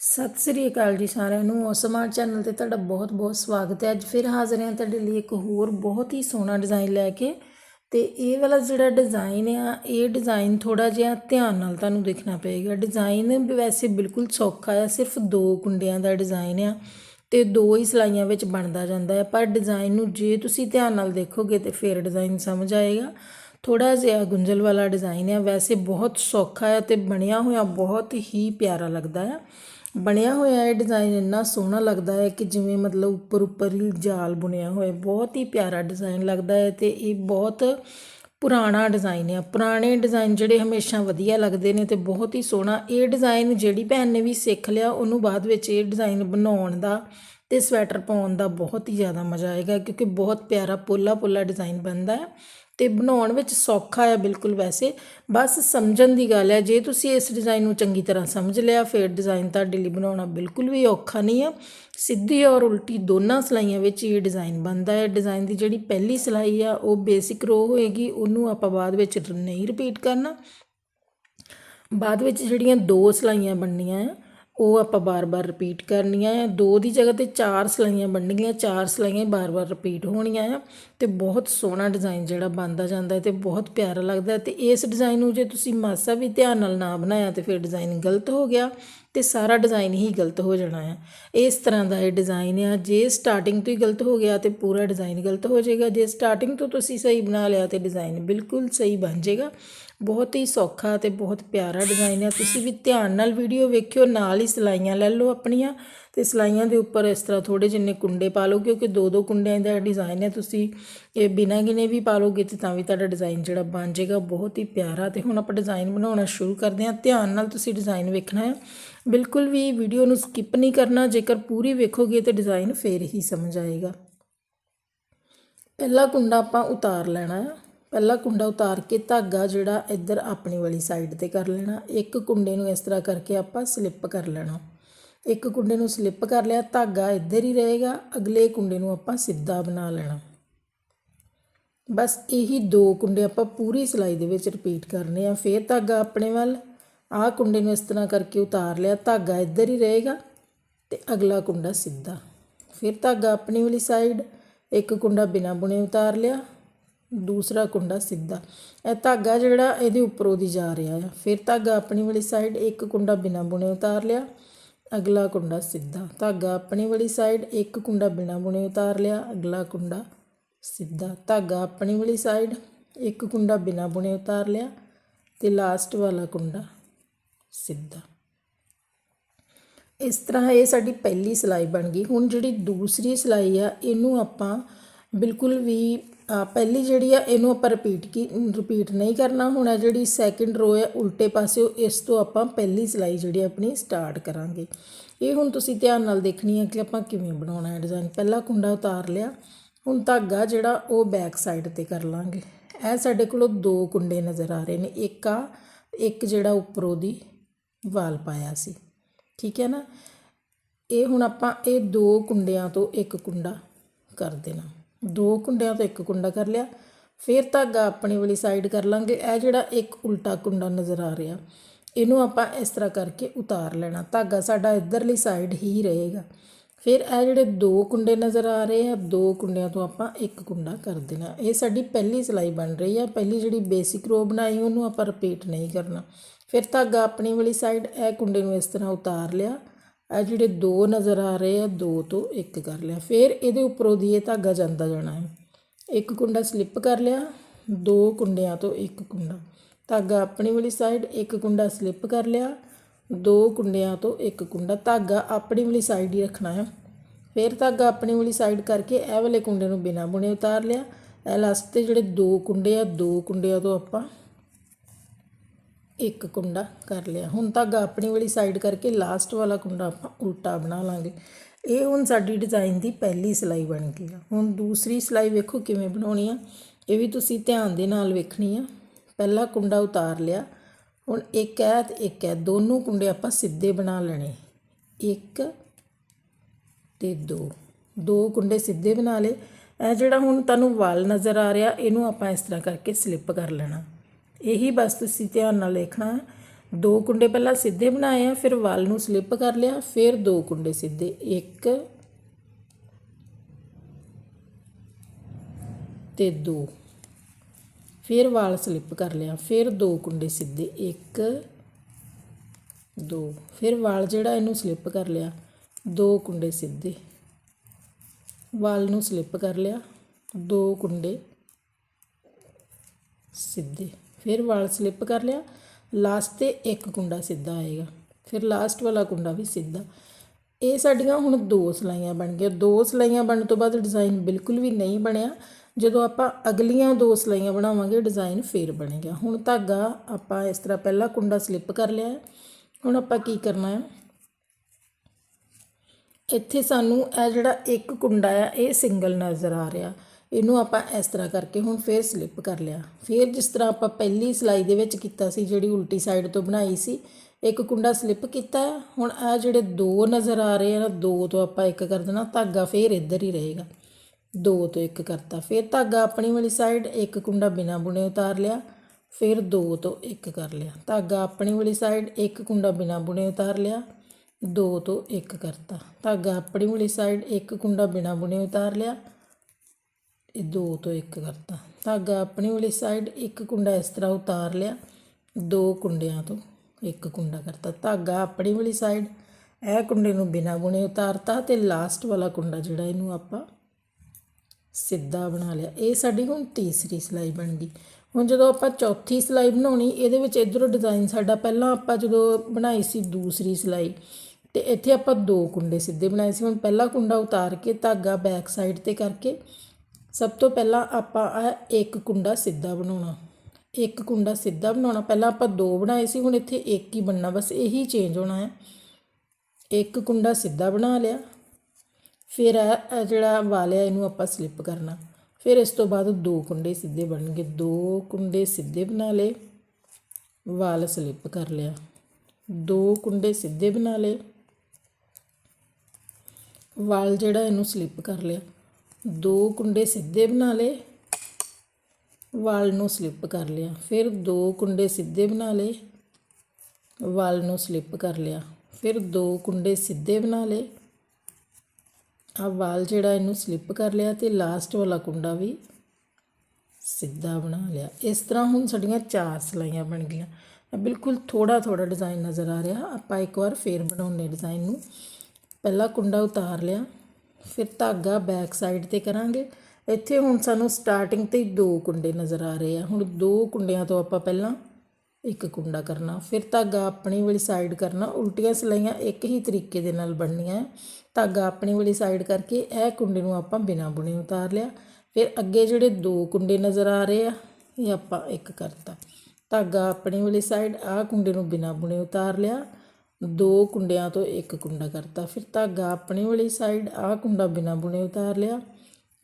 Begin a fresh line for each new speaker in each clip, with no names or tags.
ਸਤਿ ਸ੍ਰੀ ਅਕਾਲ ਜੀ ਸਾਰਿਆਂ ਨੂੰ। ਔਸਮਾ ਚੈਨਲ ਤੇ ਤੁਹਾਡਾ ਬਹੁਤ-ਬਹੁਤ ਸਵਾਗਤ ਹੈ। ਅੱਜ ਫਿਰ ਹਾਜ਼ਰ ਹਾਂ ਤੁਹਾਡੇ ਲਈ ਇੱਕ ਹੋਰ ਬਹੁਤ ਹੀ ਸੋਹਣਾ ਡਿਜ਼ਾਈਨ ਲੈ ਕੇ। ਤੇ ਇਹ ਵਾਲਾ ਜਿਹੜਾ ਡਿਜ਼ਾਈਨ ਆ, ਇਹ ਡਿਜ਼ਾਈਨ ਥੋੜਾ ਜਿਹਾ ਧਿਆਨ ਨਾਲ ਤੁਹਾਨੂੰ ਦੇਖਣਾ ਪਏਗਾ। ਡਿਜ਼ਾਈਨ ਵੈਸੇ ਬਿਲਕੁਲ ਸੌਖਾ ਆ, ਸਿਰਫ ਦੋ ਕੁੰਡਿਆਂ ਦਾ ਡਿਜ਼ਾਈਨ ਆ ਤੇ ਦੋ ਹੀ ਸਲਾਈਆਂ ਵਿੱਚ ਬਣਦਾ ਜਾਂਦਾ ਹੈ। ਪਰ ਡਿਜ਼ਾਈਨ ਨੂੰ ਜੇ ਤੁਸੀਂ ਧਿਆਨ ਨਾਲ ਦੇਖੋਗੇ ਤੇ ਫਿਰ ਡਿਜ਼ਾਈਨ ਸਮਝ ਆਏਗਾ। ਥੋੜਾ ਜਿਹਾ ਗੁੰਝਲ ਵਾਲਾ ਡਿਜ਼ਾਈਨ ਆ। ਵੈਸੇ ਬਹੁਤ ਸੌਖਾ ਹੈ ਤੇ ਬਣਿਆ ਹੋਇਆ ਬਹੁਤ ਹੀ ਪਿਆਰਾ ਲੱਗਦਾ ਹੈ ਬਣਿਆ ਹੋਇਆ ਇਹ ਡਿਜ਼ਾਈਨ ਇੰਨਾ ਸੋਹਣਾ ਲੱਗਦਾ ਹੈ ਕਿ ਜਿਵੇਂ ਮਤਲਬ ਉੱਪਰ ਉੱਪਰ ਹੀ ਜਾਲ ਬੁਣਿਆ ਹੋਇਆ ਬਹੁਤ ਹੀ ਪਿਆਰਾ ਡਿਜ਼ਾਈਨ ਲੱਗਦਾ ਹੈ ਤੇ ਇਹ ਬਹੁਤ ਪੁਰਾਣਾ ਡਿਜ਼ਾਈਨ ਆ ਪੁਰਾਣੇ ਡਿਜ਼ਾਈਨ ਜਿਹੜੇ ਹਮੇਸ਼ਾ ਵਧੀਆ ਲੱਗਦੇ ਨੇ ਤੇ ਬਹੁਤ ਹੀ ਸੋਹਣਾ। ਇਹ ਡਿਜ਼ਾਈਨ ਜਿਹੜੀ ਭੈਣ ਨੇ ਵੀ ਸਿੱਖ ਲਿਆ, ਉਹਨੂੰ ਬਾਅਦ ਵਿੱਚ ਇਹ ਡਿਜ਼ਾਈਨ ਬਣਾਉਣ ਦਾ ਤੇ ਸਵੈਟਰ ਪਾਉਣ ਦਾ ਬਹੁਤ ਹੀ ਜ਼ਿਆਦਾ ਮਜ਼ਾ ਆਏਗਾ ਕਿਉਂਕਿ ਬਹੁਤ ਪਿਆਰਾ ਪੋਲਾ ਪੋਲਾ ਡਿਜ਼ਾਈਨ ਬਣਦਾ ਹੈ। ਤੇ ਬਣਾਉਣ ਵਿੱਚ ਸੌਖਾ ਹੈ ਬਿਲਕੁਲ ਵੈਸੇ। ਬਸ ਸਮਝਣ ਦੀ ਗੱਲ ਹੈ ਜੇ ਤੁਸੀਂ ਇਸ ਡਿਜ਼ਾਈਨ ਨੂੰ ਚੰਗੀ ਤਰ੍ਹਾਂ ਸਮਝ ਲਿਆ, ਫਿਰ ਡਿਜ਼ਾਈਨ ਤੁਹਾਡੇ ਲਈ ਬਣਾਉਣਾ ਬਿਲਕੁਲ ਵੀ ਔਖਾ ਨਹੀਂ ਆ। ਸਿੱਧੀ ਔਰ ਉਲਟੀ ਦੋਨਾਂ ਸਲਾਈਆਂ ਵਿੱਚ ਇਹ ਡਿਜ਼ਾਈਨ ਬਣਦਾ ਹੈ ਡਿਜ਼ਾਈਨ ਦੀ ਜਿਹੜੀ ਪਹਿਲੀ ਸਲਾਈ ਆ, ਉਹ ਬੇਸਿਕ ਰੋ ਹੋਏਗੀ, ਉਹਨੂੰ ਆਪਾਂ ਬਾਅਦ ਵਿੱਚ ਨਹੀਂ ਰਿਪੀਟ ਕਰਨਾ। ਬਾਅਦ ਵਿੱਚ ਜਿਹੜੀਆਂ ਦੋ ਸਲਾਈਆਂ ਬਣਨੀਆਂ ਆ ਉਹ ਆਪਾਂ ਬਾਰ-ਬਾਰ ਰਿਪੀਟ ਕਰਨੀਆਂ ਆ। ਦੋ ਦੀ ਜਗ੍ਹਾ ਤੇ ਚਾਰ ਸਲਾਈਆਂ ਬਣਨਗੀਆਂ, ਚਾਰ ਸਲਾਈਆਂ ਬਾਰ-ਬਾਰ ਰਿਪੀਟ ਹੋਣੀਆਂ ਆ। ਤੇ ਬਹੁਤ ਸੋਹਣਾ ਡਿਜ਼ਾਈਨ ਜਿਹੜਾ ਬਣਦਾ ਜਾਂਦਾ ਹੈ ਤੇ ਬਹੁਤ ਪਿਆਰਾ ਲੱਗਦਾ ਹੈ। ਤੇ ਇਸ ਡਿਜ਼ਾਈਨ ਨੂੰ ਜੇ ਤੁਸੀਂ ਮਾਸਾ ਵੀ ਧਿਆਨ ਨਾਲ ਨਾ ਬਣਾਇਆ ਤੇ ਫਿਰ ਡਿਜ਼ਾਈਨ ਗਲਤ ਹੋ ਗਿਆ। ਤੇ ਸਾਰਾ ਡਿਜ਼ਾਈਨ ਹੀ ਗਲਤ ਹੋ ਜਾਣਾ ਆ। ਇਸ ਤਰ੍ਹਾਂ ਦਾ ਇਹ ਡਿਜ਼ਾਈਨ ਆ। ਜੇ ਸਟਾਰਟਿੰਗ ਤੋਂ ਹੀ ਗਲਤ ਹੋ ਗਿਆ ਤੇ ਪੂਰਾ ਡਿਜ਼ਾਈਨ ਗਲਤ ਹੋ ਜਾਏਗਾ। ਜੇ ਸਟਾਰਟਿੰਗ ਤੋਂ ਤੁਸੀਂ ਸਹੀ ਬਣਾ ਲਿਆ ਤੇ ਡਿਜ਼ਾਈਨ ਬਿਲਕੁਲ ਸਹੀ ਬਣ ਜਾਏਗਾ। ਬਹੁਤ ਹੀ ਸੌਖਾ ਤੇ ਬਹੁਤ ਪਿਆਰਾ ਡਿਜ਼ਾਈਨ ਆ। ਤੁਸੀਂ ਵੀ ਧਿਆਨ ਨਾਲ ਵੀਡੀਓ ਵੇਖਿਓ, ਨਾਲ ਹੀ ਸਲਾਈਆਂ ਲੈ ਲਓ ਆਪਣੀਆਂ। ਤੇ ਸਲਾਈਆਂ ਦੇ ਉੱਪਰ ਇਸ ਤਰ੍ਹਾਂ ਥੋੜੇ ਜਿੰਨੇ ਕੁੰਡੇ ਪਾ ਲਓ, ਕਿਉਂਕਿ ਦੋ ਦੋ ਕੁੰਡਿਆਂ ਦਾ ਡਿਜ਼ਾਈਨ ਹੈ, ਤੁਸੀਂ ਇਹ ਬਿਨਾਂ ਗਿਨੇ ਵੀ ਪਾ ਲਓਗੇ ਤੇ ਤਾਂ ਵੀ ਤੁਹਾਡਾ ਡਿਜ਼ਾਈਨ ਜਿਹੜਾ ਬਣ ਜਾਏਗਾ ਬਹੁਤ ਹੀ ਪਿਆਰਾ। ਤੇ ਹੁਣ ਆਪਾਂ ਡਿਜ਼ਾਈਨ ਬਣਾਉਣਾ ਸ਼ੁਰੂ ਕਰਦੇ ਹਾਂ। ਧਿਆਨ ਨਾਲ ਤੁਸੀਂ ਡਿਜ਼ਾਈਨ ਵੇਖਣਾ ਹੈ। ਬਿਲਕੁਲ ਵੀ ਵੀਡੀਓ ਨੂੰ ਸਕਿਪ ਨਹੀਂ ਕਰਨਾ, ਜੇਕਰ ਪੂਰੀ ਵੇਖੋਗੇ ਤੇ ਡਿਜ਼ਾਈਨ ਫੇਰ ਹੀ ਸਮਝ ਆਏਗਾ। ਪਹਿਲਾ ਕੁੰਡਾ ਆਪਾਂ ਉਤਾਰ ਲੈਣਾ ਹੈ। ਪਹਿਲਾ ਕੁੰਡਾ ਉਤਾਰ ਕੇ ਧਾਗਾ ਜਿਹੜਾ ਇੱਧਰ ਆਪਣੀ ਵਾਲੀ ਸਾਈਡ ਤੇ ਕਰ ਲੈਣਾ। ਇੱਕ ਕੁੰਡੇ ਨੂੰ ਇਸ ਤਰ੍ਹਾਂ ਕਰਕੇ ਆਪਾਂ ਸਲਿੱਪ ਕਰ ਲੈਣਾ। ਇੱਕ ਕੁੰਡੇ ਨੂੰ ਸਲਿੱਪ ਕਰ ਲਿਆ, ਧਾਗਾ ਇੱਧਰ ਹੀ ਰਹੇਗਾ, ਅਗਲੇ ਕੁੰਡੇ ਨੂੰ ਆਪਾਂ ਸਿੱਧਾ ਬਣਾ ਲੈਣਾ। ਬਸ ਇਹੀ ਦੋ ਕੁੰਡੇ ਆਪਾਂ ਪੂਰੀ ਸਿਲਾਈ ਦੇ ਵਿੱਚ ਰਿਪੀਟ ਕਰਨੇ ਆ, ਫੇਰ ਧਾਗਾ ਆਪਣੇ ਵੱਲ, ਆਹ ਕੁੰਡੇ ਨੂੰ ਇਸ ਤਰ੍ਹਾਂ ਕਰਕੇ ਉਤਾਰ ਲਿਆ, ਧਾਗਾ ਇੱਧਰ ਹੀ ਰਹੇਗਾ ਤੇ ਅਗਲਾ ਕੁੰਡਾ ਸਿੱਧਾ। ਫਿਰ ਧਾਗਾ ਆਪਣੀ ਵਾਲੀ ਸਾਈਡ ਇੱਕ ਕੁੰਡਾ ਬਿਨਾ ਬੁਣੇ ਉਤਾਰ ਲਿਆ, ਦੂਸਰਾ ਕੁੰਡਾ ਸਿੱਧਾ। ਇਹ ਧਾਗਾ ਜਿਹੜਾ ਇਹਦੇ ਉੱਪਰੋਂ ਦੀ ਜਾ ਰਿਹਾ ਆ। ਫਿਰ ਧਾਗਾ ਆਪਣੀ ਵਾਲੀ ਸਾਈਡ ਇੱਕ ਕੁੰਡਾ ਬਿਨਾ ਬੁਣੇ ਉਤਾਰ ਲਿਆ ਅਗਲਾ ਕੁੰਡਾ ਸਿੱਧਾ। ਧਾਗਾ ਆਪਣੀ ਵਾਲੀ ਸਾਈਡ ਇੱਕ ਕੁੰਡਾ ਬਿਨਾ ਬੁਣੇ ਉਤਾਰ ਲਿਆ। ਅਗਲਾ ਕੁੰਡਾ ਸਿੱਧਾ। ਧਾਗਾ ਆਪਣੀ ਵਾਲੀ ਸਾਈਡ ਇੱਕ ਕੁੰਡਾ ਬਿਨਾ ਬੁਣੇ ਉਤਾਰ ਲਿਆ ਤੇ ਲਾਸਟ ਵਾਲਾ ਕੁੰਡਾ ਸਿੱਧਾ। ਇਸ ਤਰ੍ਹਾਂ ਇਹ ਸਾਡੀ ਪਹਿਲੀ ਸਲਾਈ ਬਣ ਗਈ। ਹੁਣ ਜਿਹੜੀ ਦੂਸਰੀ ਸਲਾਈ ਆ, ਇਹਨੂੰ ਆਪਾਂ ਬਿਲਕੁਲ ਵੀ ਪਹਿਲੀ ਜਿਹੜੀ ਆ, ਇਹਨੂੰ ਆਪਾਂ ਰਿਪੀਟ ਕੀ ਰਿਪੀਟ ਨਹੀਂ ਕਰਨਾ, ਹੁਣ ਆ ਜਿਹੜੀ ਸੈਕਿੰਡ ਰੋ ਹੈ, ਉਲਟੇ ਪਾਸੇ ਇਸ ਤੋਂ ਆਪਾਂ ਪਹਿਲੀ ਸਿਲਾਈ ਜਿਹੜੀ ਆਪਣੀ ਸਟਾਰਟ ਕਰਾਂਗੇ। ਇਹ ਹੁਣ ਤੁਸੀਂ ਧਿਆਨ ਨਾਲ ਦੇਖਣੀ ਹੈ ਕਿ ਆਪਾਂ ਕਿਵੇਂ ਬਣਾਉਣਾ ਹੈ ਡਿਜ਼ਾਈਨ ਪਹਿਲਾ ਕੁੰਡਾ ਉਤਾਰ ਲਿਆ, ਹੁਣ ਧਾਗਾ ਜਿਹੜਾ, ਉਹ ਬੈਕ ਸਾਈਡ ਤੇ ਕਰ ਲਾਂਗੇ। ਇਹ ਸਾਡੇ ਕੋਲ ਦੋ ਕੁੰਡੇ ਨਜ਼ਰ ਆ ਰਹੇ ਨੇ, ਇੱਕ ਆ, ਇੱਕ ਜਿਹੜਾ ਉੱਪਰੋਂ ਦੀ ਵਾਲ ਪਾਇਆ ਸੀ। ਠੀਕ ਹੈ ਨਾ? ਇਹ ਹੁਣ ਆਪਾਂ ਇਹ ਦੋ ਕੁੰਡਿਆਂ ਤੋਂ ਇੱਕ ਕੁੰਡਾ ਕਰ ਦੇਣਾ। ਦੋ ਕੁੰਡਿਆਂ ਤੋਂ ਇੱਕ ਕੁੰਡਾ ਕਰ ਲਿਆ। ਫਿਰ ਧਾਗਾ ਆਪਣੀ ਵਾਲੀ ਸਾਈਡ ਕਰ ਲਾਂਗੇ। ਇਹ ਜਿਹੜਾ ਇੱਕ ਉਲਟਾ ਕੁੰਡਾ ਨਜ਼ਰ ਆ ਰਿਹਾ, ਇਹਨੂੰ ਆਪਾਂ ਇਸ ਤਰ੍ਹਾਂ ਕਰਕੇ ਉਤਾਰ ਲੈਣਾ। ਧਾਗਾ ਸਾਡਾ ਇਧਰਲੀ ਸਾਈਡ ਹੀ ਰਹੇਗਾ। ਫਿਰ ਇਹ ਜਿਹੜੇ ਦੋ ਕੁੰਡੇ ਨਜ਼ਰ ਆ ਰਹੇ ਆ, ਦੋ ਕੁੰਡਿਆਂ ਤੋਂ ਆਪਾਂ ਇੱਕ ਕੁੰਡਾ ਕਰ ਦੇਣਾ। ਇਹ ਸਾਡੀ ਪਹਿਲੀ ਸਲਾਈ ਬਣ ਰਹੀ ਆ। ਪਹਿਲੀ ਜਿਹੜੀ ਬੇਸਿਕ ਰੋ ਬਣਾਈ, ਉਹਨੂੰ ਆਪਾਂ ਰਿਪੀਟ ਨਹੀਂ ਕਰਨਾ। ਫਿਰ ਧਾਗਾ ਆਪਣੀ ਵਾਲੀ ਸਾਈਡ ਇਹ ਕੁੰਡੇ ਨੂੰ ਇਸ ਤਰ੍ਹਾਂ ਉਤਾਰ ਲਿਆ। ਇਹ ਜਿਹੜੇ ਦੋ ਨਜ਼ਰ ਆ ਰਹੇ ਆ, ਦੋ ਤੋਂ ਇੱਕ ਕਰ ਲਿਆ। ਫਿਰ ਇਹਦੇ ਉੱਪਰੋਂ ਦੀ ਇਹ ਧਾਗਾ ਜਾਂਦਾ ਜਾਣਾ ਹੈ। ਇੱਕ ਕੁੰਡਾ ਸਲਿੱਪ ਕਰ ਲਿਆ, ਦੋ ਕੁੰਡਿਆਂ ਤੋਂ ਇੱਕ ਕੁੰਡਾ। ਧਾਗਾ ਆਪਣੀ ਵਾਲੀ ਸਾਈਡ ਇੱਕ ਕੁੰਡਾ ਸਲਿੱਪ ਕਰ ਲਿਆ, ਦੋ ਕੁੰਡਿਆਂ ਤੋਂ ਇੱਕ ਕੁੰਡਾ। ਧਾਗਾ ਆਪਣੀ ਵਾਲੀ ਸਾਈਡ ਹੀ ਰੱਖਣਾ ਹੈ। ਫਿਰ ਧਾਗਾ ਆਪਣੀ ਵਾਲੀ ਸਾਈਡ ਕਰਕੇ ਇਹ ਵਾਲੇ ਕੁੰਡੇ ਨੂੰ ਬਿਨਾ ਬੁਣੇ ਉਤਾਰ ਲਿਆ। ਇਹ ਲਾਸਟ ਤੇ ਜਿਹੜੇ ਦੋ ਕੁੰਡੇ ਆ, ਦੋ ਕੁੰਡਿਆਂ ਤੋਂ ਆਪਾਂ ਇੱਕ ਕੁੰਡਾ ਕਰ ਲਿਆ। ਹੁਣ ਧਾਗਾ ਆਪਣੀ ਵਾਲੀ ਸਾਈਡ ਕਰਕੇ ਲਾਸਟ ਵਾਲਾ ਕੁੰਡਾ ਆਪਾਂ ਉਲਟਾ ਬਣਾ ਲਾਂਗੇ। ਇਹ ਹੁਣ ਸਾਡੀ ਡਿਜ਼ਾਈਨ ਦੀ ਪਹਿਲੀ ਸਿਲਾਈ ਬਣ ਗਈ ਆ। ਹੁਣ ਦੂਸਰੀ ਸਿਲਾਈ ਵੇਖੋ ਕਿਵੇਂ ਬਣਾਉਣੀ ਆ। ਇਹ ਵੀ ਤੁਸੀਂ ਧਿਆਨ ਦੇ ਨਾਲ ਵੇਖਣੀ ਆ। ਪਹਿਲਾ ਕੁੰਡਾ ਉਤਾਰ ਲਿਆ। ਹੁਣ ਇੱਕ ਹੈ ਤੇ ਇੱਕ ਹੈ। ਦੋਨੋਂ ਕੁੰਡੇ ਆਪਾਂ ਸਿੱਧੇ ਬਣਾ ਲੈਣੇ। ਇੱਕ ਤੇ ਦੋ। ਦੋ ਕੁੰਡੇ ਸਿੱਧੇ ਬਣਾ ਲਏ। ਇਹ ਜਿਹੜਾ ਹੁਣ ਤੁਹਾਨੂੰ ਵਾਲ ਨਜ਼ਰ ਆ ਰਿਹਾ, ਇਹਨੂੰ ਆਪਾਂ ਇਸ ਤਰ੍ਹਾਂ ਕਰਕੇ ਸਲਿੱਪ ਕਰ ਲੈਣਾ। ਇਹੀ ਬਸ ਤੁਸੀਂ ਧਿਆਨ ਨਾਲ ਦੇਖਣਾ ਦੋ ਕੁੰਡੇ ਪਹਿਲਾਂ ਸਿੱਧੇ ਬਣਾਏ ਆ, ਫਿਰ ਵਾਲ ਨੂੰ ਸਲਿੱਪ ਕਰ ਲਿਆ, ਫਿਰ ਦੋ ਕੁੰਡੇ ਸਿੱਧੇ। ਇੱਕ ਤੇ ਦੋ। ਫਿਰ ਵਾਲ ਸਲਿੱਪ ਕਰ ਲਿਆ, ਫਿਰ ਦੋ ਕੁੰਡੇ ਸਿੱਧੇ। ਇੱਕ, ਦੋ। ਫਿਰ ਵਾਲ ਜਿਹੜਾ ਇਹਨੂੰ ਸਲਿੱਪ ਕਰ ਲਿਆ, ਦੋ ਕੁੰਡੇ ਸਿੱਧੇ। ਵਾਲ ਨੂੰ ਸਲਿੱਪ ਕਰ ਲਿਆ, ਦੋ ਕੁੰਡੇ ਸਿੱਧੇ। ਫਿਰ ਵਾਲ ਸਲਿੱਪ ਕਰ ਲਿਆ। ਲਾਸਟ ਤੇ ਇੱਕ ਕੁੰਡਾ ਸਿੱਧਾ ਆਏਗਾ। ਫਿਰ ਲਾਸਟ ਵਾਲਾ ਕੁੰਡਾ ਵੀ ਸਿੱਧਾ। ਇਹ ਸਾਡੀਆਂ ਹੁਣ ਦੋ ਸਲਾਈਆਂ ਬਣ ਗਈਆਂ। ਦੋ ਸਲਾਈਆਂ ਬਣਨ ਤੋਂ ਬਾਅਦ ਡਿਜ਼ਾਈਨ ਬਿਲਕੁਲ ਵੀ ਨਹੀਂ ਬਣਿਆ। ਜਦੋਂ ਆਪਾਂ ਅਗਲੀਆਂ ਦੋ ਸਲਾਈਆਂ ਬਣਾਵਾਂਗੇ ਡਿਜ਼ਾਈਨ ਫੇਰ ਬਣੇਗਾ। ਹੁਣ ਧਾਗਾ ਆਪਾਂ ਇਸ ਤਰ੍ਹਾਂ ਪਹਿਲਾ ਕੁੰਡਾ ਸਲਿੱਪ ਕਰ ਲਿਆ। ਹੁਣ ਆਪਾਂ ਕੀ ਕਰਨਾ ਹੈ? ਇੱਥੇ ਸਾਨੂੰ ਇਹ ਜਿਹੜਾ ਇੱਕ ਕੁੰਡਾ ਆ, ਇਹ ਸਿੰਗਲ ਨਜ਼ਰ ਆ ਰਿਹਾ। ਇਹਨੂੰ ਆਪਾਂ ਇਸ ਤਰ੍ਹਾਂ ਕਰਕੇ ਹੁਣ ਫੇਰ ਸਲਿੱਪ ਕਰ ਲਿਆ। ਫੇਰ ਜਿਸ ਤਰ੍ਹਾਂ ਆਪਾਂ ਪਹਿਲੀ ਸਿਲਾਈ ਦੇ ਵਿੱਚ ਕੀਤਾ ਸੀ, ਜਿਹੜੀ ਉਲਟੀ ਸਾਈਡ ਤੋਂ ਬਣਾਈ ਸੀ, ਇੱਕ ਕੁੰਡਾ ਸਲਿੱਪ ਕੀਤਾ। ਹੈ। ਹੁਣ ਇਹ ਜਿਹੜੇ ਦੋ ਨਜ਼ਰ ਆ ਰਹੇ ਆ ਨਾ, ਦੋ ਤੋਂ ਆਪਾਂ ਇੱਕ ਕਰ ਦੇਣਾ, ਧਾਗਾ ਫੇਰ ਇੱਧਰ ਹੀ ਰਹੇਗਾ। ਦੋ ਤੋਂ ਇੱਕ ਕਰਤਾ। ਫਿਰ ਧਾਗਾ ਆਪਣੀ ਵਾਲੀ ਸਾਈਡ ਇੱਕ ਕੁੰਡਾ ਬਿਨਾ ਬੁਣੇ ਉਤਾਰ ਲਿਆ, ਫਿਰ ਦੋ ਤੋਂ ਇੱਕ ਕਰ ਲਿਆ। ਧਾਗਾ ਆਪਣੀ ਵਾਲੀ ਸਾਈਡ ਇੱਕ ਕੁੰਡਾ ਬਿਨਾ ਬੁਣੇ ਉਤਾਰ ਲਿਆ, ਦੋ ਤੋਂ ਇੱਕ ਕਰਤਾ। ਧਾਗਾ ਆਪਣੀ ਵਾਲੀ ਸਾਈਡ ਇੱਕ ਕੁੰਡਾ ਬਿਨਾ ਬੁਣੇ ਉਤਾਰ ਲਿਆ ਇਹ ਦੋ ਤੋਂ ਇੱਕ ਕਰਤਾ। ਧਾਗਾ ਆਪਣੀ ਵਾਲੀ ਸਾਈਡ ਇੱਕ ਕੁੰਡਾ ਇਸ ਤਰ੍ਹਾਂ ਉਤਾਰ ਲਿਆ, ਦੋ ਕੁੰਡਿਆਂ ਤੋਂ ਇੱਕ ਕੁੰਡਾ ਕਰਤਾ। ਧਾਗਾ ਆਪਣੀ ਵਾਲੀ ਸਾਈਡ ਇਹ ਕੁੰਡੇ ਨੂੰ ਬਿਨਾ ਬੁਣੇ ਉਤਾਰਤਾ ਤੇ ਲਾਸਟ ਵਾਲਾ ਕੁੰਡਾ ਜਿਹੜਾ ਇਹਨੂੰ ਆਪਾਂ ਸਿੱਧਾ ਬਣਾ ਲਿਆ। ਇਹ ਸਾਡੀ ਹੁਣ ਤੀਸਰੀ ਸਿਲਾਈ ਬਣ ਗਈ। ਹੁਣ ਜਦੋਂ ਆਪਾਂ ਚੌਥੀ ਸਿਲਾਈ ਬਣਾਉਣੀ, ਇਹਦੇ ਵਿੱਚ ਇਧਰੋਂ ਡਿਜ਼ਾਈਨ ਸਾਡਾ ਪਹਿਲਾਂ ਆਪਾਂ ਜਦੋਂ ਬਣਾਈ ਸੀ ਦੂਸਰੀ ਸਿਲਾਈ, ਤੇ ਇੱਥੇ ਆਪਾਂ ਦੋ ਕੁੰਡੇ ਸਿੱਧੇ ਬਣਾਏ ਸੀ। ਹੁਣ ਪਹਿਲਾ ਕੁੰਡਾ ਉਤਾਰ ਕੇ ਧਾਗਾ ਬੈਕ ਸਾਈਡ ਤੇ ਕਰਕੇ ਸਭ ਤੋਂ ਪਹਿਲਾਂ ਆਪਾਂ ਆ ਇੱਕ ਕੁੰਡਾ ਸਿੱਧਾ ਬਣਾਉਣਾ। ਇੱਕ ਕੁੰਡਾ ਸਿੱਧਾ ਬਣਾਉਣਾ। ਪਹਿਲਾਂ ਆਪਾਂ ਦੋ ਬਣਾਏ ਸੀ, ਹੁਣ ਇੱਥੇ ਇੱਕ ਹੀ ਬਣਨਾ। ਬਸ ਇਹੀ ਚੇਂਜ ਹੋਣਾ ਹੈ। ਇੱਕ ਕੁੰਡਾ ਸਿੱਧਾ ਬਣਾ ਲਿਆ। ਫਿਰ ਇਹ ਇਹ ਜਿਹੜਾ ਵਾਲਿਆ ਇਹਨੂੰ ਆਪਾਂ ਸਲਿੱਪ ਕਰਨਾ। ਫਿਰ ਇਸ ਤੋਂ ਬਾਅਦ ਦੋ ਕੁੰਡੇ ਸਿੱਧੇ ਬਣਨਗੇ। ਦੋ ਕੁੰਡੇ ਸਿੱਧੇ ਬਣਾ ਲਏ। ਵਾਲ ਸਲਿੱਪ ਕਰ ਲਿਆ। ਦੋ ਕੁੰਡੇ ਸਿੱਧੇ ਬਣਾ ਲਏ। ਵਾਲ ਜਿਹੜਾ ਇਹਨੂੰ ਸਲਿੱਪ ਕਰ ਲਿਆ। ਦੋ ਕੁੰਡੇ ਸਿੱਧੇ ਬਣਾ ਲਏ, ਵਾਲ ਨੂੰ ਸਲਿੱਪ ਕਰ ਲਿਆ। ਫਿਰ ਦੋ ਕੁੰਡੇ ਸਿੱਧੇ ਬਣਾ ਲਏ, ਵਾਲ ਨੂੰ ਸਲਿੱਪ ਕਰ ਲਿਆ। ਫਿਰ ਦੋ ਕੁੰਡੇ ਸਿੱਧੇ ਬਣਾ ਲਏ। ਆ ਵਾਲ ਜਿਹੜਾ ਇਹਨੂੰ ਸਲਿੱਪ ਕਰ ਲਿਆ ਤੇ ਲਾਸਟ ਵਾਲਾ ਕੁੰਡਾ ਵੀ ਸਿੱਧਾ ਬਣਾ ਲਿਆ। ਇਸ ਤਰ੍ਹਾਂ ਹੁਣ ਸਾਡੀਆਂ ਚਾਰ ਸਲਾਈਆਂ ਬਣ ਗਈਆਂ। ਬਿਲਕੁਲ ਥੋੜਾ ਥੋੜਾ ਡਿਜ਼ਾਈਨ ਨਜ਼ਰ ਆ ਰਿਹਾ। ਆਪਾਂ ਇੱਕ ਵਾਰ ਫੇਰ ਬਣਾਉਂਦੇ ਡਿਜ਼ਾਈਨ ਨੂੰ। ਪਹਿਲਾ ਕੁੰਡਾ ਉਤਾਰ ਲਿਆ। ਫਿਰ ਧਾਗਾ ਬੈਕ ਸਾਈਡ ਤੇ ਕਰਾਂਗੇ। ਇੱਥੇ ਹੁਣ ਸਾਨੂੰ ਸਟਾਰਟਿੰਗ ਤੇ ਹੀ ਦੋ ਕੁੰਡੇ ਨਜ਼ਰ ਆ ਰਹੇ ਆ। ਹੁਣ ਦੋ ਕੁੰਡਿਆਂ ਤੋਂ ਆਪਾਂ ਪਹਿਲਾਂ ਇੱਕ ਕੁੰਡਾ ਕਰਨਾ। ਫਿਰ ਧਾਗਾ ਆਪਣੀ ਵਾਲੀ ਸਾਈਡ ਕਰਨਾ। ਉਲਟੀਆਂ ਸਲਾਈਆਂ ਇੱਕ ਹੀ ਤਰੀਕੇ ਦੇ ਨਾਲ ਬਣਨੀਆਂ ਧਾਗਾ ਆਪਣੀ ਵਾਲੀ ਸਾਈਡ ਕਰਕੇ ਇਹ ਕੁੰਡੇ ਨੂੰ ਆਪਾਂ ਬਿਨਾਂ ਬੁਣੇ ਉਤਾਰ ਲਿਆ। ਫਿਰ ਅੱਗੇ ਜਿਹੜੇ ਦੋ ਕੁੰਡੇ ਨਜ਼ਰ ਆ ਰਹੇ ਆ, ਇਹ ਆਪਾਂ ਇੱਕ ਕਰਤਾ। ਧਾਗਾ ਆਪਣੀ ਵਾਲੀ ਸਾਈਡ ਆਹ ਕੁੰਡੇ ਨੂੰ ਬਿਨਾਂ ਬੁਣੇ ਉਤਾਰ ਲਿਆ। ਦੋ ਕੁੰਡਿਆਂ ਤੋਂ ਇੱਕ ਕੁੰਡਾ ਕਰਤਾ। ਫਿਰ ਧਾਗਾ ਆਪਣੀ ਵਾਲੀ ਸਾਈਡ ਆਹ ਕੁੰਡਾ ਬਿਨਾ ਬੁਣੇ ਉਤਾਰ ਲਿਆ।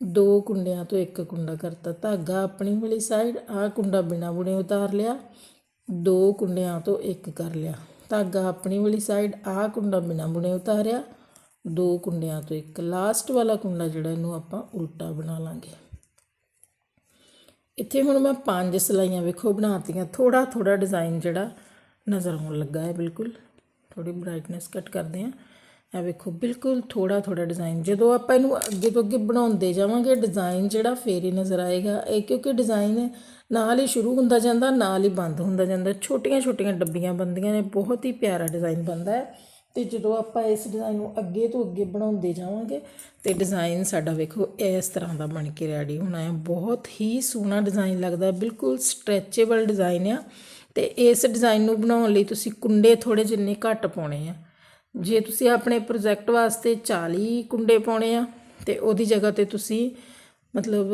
ਦੋ ਕੁੰਡਿਆਂ ਤੋਂ ਇੱਕ ਕੁੰਡਾ ਕਰਤਾ। ਧਾਗਾ ਆਪਣੀ ਵਾਲੀ ਸਾਈਡ ਆਹ ਕੁੰਡਾ ਬਿਨਾ ਬੁਣੇ ਉਤਾਰ ਲਿਆ। ਦੋ ਕੁੰਡਿਆਂ ਤੋਂ ਇੱਕ ਕਰ ਲਿਆ। ਧਾਗਾ ਆਪਣੀ ਵਾਲੀ ਸਾਈਡ ਆਹ ਕੁੰਡਾ ਬਿਨਾ ਬੁਣੇ ਉਤਾਰਿਆ। ਦੋ ਕੁੰਡਿਆਂ ਤੋਂ ਇੱਕ। ਲਾਸਟ ਵਾਲਾ ਕੁੰਡਾ ਜਿਹੜਾ ਇਹਨੂੰ ਆਪਾਂ ਉਲਟਾ ਬਣਾ ਲਾਂਗੇ। ਇੱਥੇ ਹੁਣ ਮੈਂ ਪੰਜ ਸਲਾਈਆਂ ਵੇਖੋ ਬਣਾਤੀਆਂ। ਥੋੜਾ ਥੋੜਾ ਡਿਜ਼ਾਈਨ ਜਿਹੜਾ ਨਜ਼ਰ ਆਉਣ ਲੱਗਾ ਹੈ, ਬਿਲਕੁਲ। ਥੋੜੀ ਬ੍ਰਾਈਟਨੈਸ ਕੱਟ ਕਰਦੇ ਹਾਂ। ਇਹ ਵੇਖੋ, ਬਿਲਕੁਲ ਥੋੜਾ ਥੋੜਾ ਡਿਜ਼ਾਈਨ ਜਦੋਂ ਆਪਾਂ ਇਹਨੂੰ ਅੱਗੇ ਤੋਂ ਅੱਗੇ ਬਣਾਉਂਦੇ ਜਾਵਾਂਗੇ ਡਿਜ਼ਾਈਨ ਜਿਹੜਾ ਫੇਰ ਹੀ ਨਜ਼ਰ ਆਏਗਾ। ਇਹ ਕਿਉਂਕਿ ਡਿਜ਼ਾਈਨ ਨਾਲ ਹੀ ਸ਼ੁਰੂ ਹੁੰਦਾ ਜਾਂਦਾ, ਨਾਲ ਹੀ ਬੰਦ ਹੁੰਦਾ ਜਾਂਦਾ। ਛੋਟੀਆਂ ਛੋਟੀਆਂ ਡੱਬੀਆਂ ਬੰਦੀਆਂ ਨੇ, ਬਹੁਤ ਹੀ ਪਿਆਰਾ ਡਿਜ਼ਾਈਨ ਬਣਦਾ ਹੈ। ਤੇ ਜਦੋਂ ਆਪਾਂ ਇਸ ਡਿਜ਼ਾਈਨ ਨੂੰ ਅੱਗੇ ਤੋਂ ਅੱਗੇ ਬਣਾਉਂਦੇ ਜਾਵਾਂਗੇ, ਤੇ ਡਿਜ਼ਾਈਨ ਸਾਡਾ ਵੇਖੋ, ਇਸ ਤਰ੍ਹਾਂ ਦਾ ਬਣ ਕੇ ਰੈਡੀ ਹੋਣਾ ਹੈ। ਬਹੁਤ ਹੀ ਸੋਹਣਾ ਡਿਜ਼ਾਈਨ ਲੱਗਦਾ ਬਿਲਕੁਲ ਸਟ੍ਰੈਚੇਬਲ ਡਿਜ਼ਾਈਨ ਆ। ਤੇ ਇਸ ਡਿਜ਼ਾਈਨ ਨੂੰ ਬਣਾਉਣ ਲਈ ਤੁਸੀਂ ਕੁੰਡੇ ਥੋੜੇ ਜਿੰਨੇ ਘੱਟ ਪਾਉਣੇ ਆ। ਜੇ ਤੁਸੀਂ ਆਪਣੇ ਪ੍ਰੋਜੈਕਟ ਵਾਸਤੇ 40 ਕੁੰਡੇ ਪਾਉਣੇ ਆ ਤੇ ਉਹਦੀ ਜਗ੍ਹਾ ਤੇ ਤੁਸੀਂ ਮਤਲਬ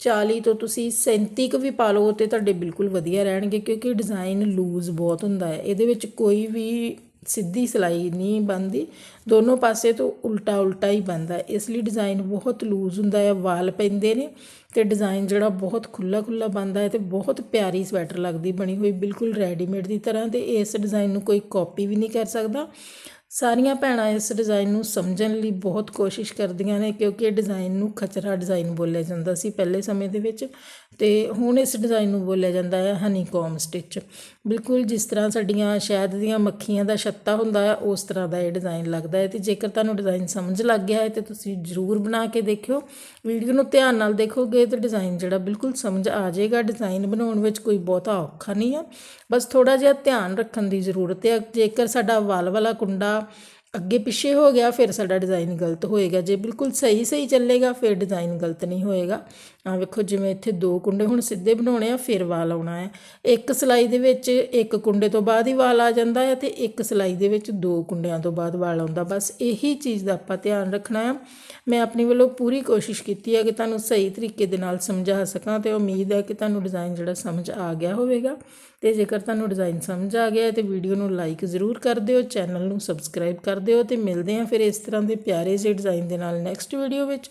40 ਤੋਂ ਤੁਸੀਂ 37 ਕੁ ਵੀ ਪਾ ਲਓ ਤੇ ਤੁਹਾਡੇ ਬਿਲਕੁਲ ਵਧੀਆ ਰਹਿਣਗੇ ਕਿਉਂਕਿ ਡਿਜ਼ਾਈਨ ਲੂਜ਼ ਬਹੁਤ ਹੁੰਦਾ ਹੈ। ਇਹਦੇ ਵਿੱਚ ਕੋਈ ਵੀ ਸਿੱਧੀ ਸਿਲਾਈ ਨਹੀਂ ਬਣਦੀ। ਦੋਨੋਂ ਪਾਸੇ ਤੋਂ ਉਲਟਾ ਉਲਟਾ ਹੀ ਬਣਦਾ। ਇਸ ਲਈ ਡਿਜ਼ਾਈਨ ਬਹੁਤ ਲੂਜ਼ ਹੁੰਦਾ ਹੈ, ਵਾਲ ਪੈਂਦੇ ਨੇ ਤੇ ਡਿਜ਼ਾਈਨ ਜਿਹੜਾ ਬਹੁਤ ਖੁੱਲਾ ਖੁੱਲਾ ਬਣਦਾ ਹੈ ਤੇ ਬਹੁਤ ਪਿਆਰੀ ਸਵੈਟਰ ਲੱਗਦੀ ਬਣੀ ਹੋਈ, ਬਿਲਕੁਲ ਰੈਡੀਮੇਡ ਦੀ ਤਰ੍ਹਾਂ। ਤੇ ਇਸ ਡਿਜ਼ਾਈਨ ਨੂੰ ਕੋਈ ਕਾਪੀ ਵੀ ਨਹੀਂ ਕਰ ਸਕਦਾ। ਸਾਰੀਆਂ ਭੈਣਾਂ ਇਸ ਡਿਜ਼ਾਈਨ ਨੂੰ ਸਮਝਣ ਲਈ ਬਹੁਤ ਕੋਸ਼ਿਸ਼ ਕਰਦੀਆਂ ਨੇ ਕਿਉਂਕਿ ਇਹ ਡਿਜ਼ਾਈਨ ਨੂੰ ਖਚਰਾ ਡਿਜ਼ਾਈਨ ਬੋਲਿਆ ਜਾਂਦਾ ਸੀ ਪਹਿਲੇ ਸਮੇਂ ਦੇ ਵਿੱਚ ਤੇ ਹੁਣ ਇਸ ਡਿਜ਼ਾਈਨ ਨੂੰ ਬੋਲਿਆ ਜਾਂਦਾ ਹੈ ਹਨੀਕੋਮ ਸਟਿਚ ਬਿਲਕੁਲ ਜਿਸ ਤਰ੍ਹਾਂ ਸਾਡੀਆਂ ਸ਼ਹਿਦ ਦੀਆਂ ਮੱਖੀਆਂ ਦਾ ਛੱਤਾ ਹੁੰਦਾ ਹੈ, ਉਸ ਤਰ੍ਹਾਂ ਦਾ ਇਹ ਡਿਜ਼ਾਈਨ ਲੱਗਦਾ ਹੈ ਤੇ ਜੇਕਰ ਤੁਹਾਨੂੰ ਡਿਜ਼ਾਈਨ ਸਮਝ ਲੱਗ ਗਿਆ ਹੈ ਤੇ ਤੁਸੀਂ ਜ਼ਰੂਰ ਬਣਾ ਕੇ ਦੇਖਿਓ। ਵੀਡੀਓ ਨੂੰ ਧਿਆਨ ਨਾਲ ਦੇਖੋਗੇ ਤੇ ਡਿਜ਼ਾਈਨ ਜਿਹੜਾ ਬਿਲਕੁਲ ਸਮਝ ਆ ਜਾਏਗਾ। ਡਿਜ਼ਾਈਨ ਬਣਾਉਣ ਵਿੱਚ ਕੋਈ ਬਹੁਤਾ ਔਖਾ ਨਹੀਂ ਹੈ। ਬਸ ਥੋੜਾ ਜਿਹਾ ਧਿਆਨ ਰੱਖਣ ਦੀ ਜ਼ਰੂਰਤ ਹੈ। ਜੇਕਰ ਸਾਡਾ ਵਾਲ ਵਾਲਾ ਕੁੰਡਾ ਅੱਗੇ ਪਿੱਛੇ ਹੋ ਗਿਆ, ਫਿਰ ਸਾਡਾ ਡਿਜ਼ਾਈਨ ਗਲਤ ਹੋਏਗਾ। ਜੇ ਬਿਲਕੁਲ ਸਹੀ ਸਹੀ ਚੱਲੇਗਾ, ਫਿਰ ਡਿਜ਼ਾਈਨ ਗਲਤ ਨਹੀਂ ਹੋਏਗਾ। ਆ ਵੇਖੋ, ਜਿਵੇਂ ਇੱਥੇ ਦੋ ਕੁੰਡੇ ਹੁਣ ਸਿੱਧੇ ਬਣਾਉਣੇ ਆ, ਫਿਰ ਵਾਲ ਆਉਣਾ ਹੈ ਇੱਕ ਸਿਲਾਈ ਦੇ ਵਿੱਚ ਇੱਕ ਕੁੰਡੇ ਤੋਂ ਬਾਅਦ ਹੀ ਵਾਲ ਆ ਜਾਂਦਾ ਹੈ ਤੇ ਇੱਕ ਸਿਲਾਈ ਦੇ ਵਿੱਚ ਦੋ ਕੁੰਡਿਆਂ ਤੋਂ ਬਾਅਦ ਵਾਲ ਆਉਂਦਾ। ਬਸ ਇਹੀ ਚੀਜ਼ ਦਾ ਆਪਾਂ ਧਿਆਨ ਰੱਖਣਾ ਹੈ ਮੈਂ ਆਪਣੀ ਵੱਲੋਂ ਪੂਰੀ ਕੋਸ਼ਿਸ਼ ਕੀਤੀ ਹੈ ਕਿ ਤੁਹਾਨੂੰ ਸਹੀ ਤਰੀਕੇ ਦੇ ਨਾਲ ਸਮਝਾ ਸਕਾਂ ਤੇ ਉਮੀਦ ਹੈ ਕਿ ਤੁਹਾਨੂੰ ਡਿਜ਼ਾਈਨ ਜਿਹੜਾ ਸਮਝ ਆ ਗਿਆ ਹੋਵੇਗਾ। ਤੇ ਜੇਕਰ ਤੁਹਾਨੂੰ ਡਿਜ਼ਾਈਨ ਸਮਝ ਆ ਗਿਆ ਹੈ ਤੇ ਵੀਡੀਓ ਨੂੰ ਲਾਈਕ ਜ਼ਰੂਰ ਕਰ ਦਿਓ, ਚੈਨਲ ਨੂੰ ਸਬਸਕ੍ਰਾਈਬ ਕਰ ਦਿਓ ਤੇ ਮਿਲਦੇ ਹਾਂ ਫਿਰ ਇਸ ਤਰ੍ਹਾਂ ਦੇ ਪਿਆਰੇ ਜਿਹੇ ਡਿਜ਼ਾਈਨ ਦੇ ਨਾਲ ਨੈਕਸਟ ਵੀਡੀਓ ਵਿੱਚ।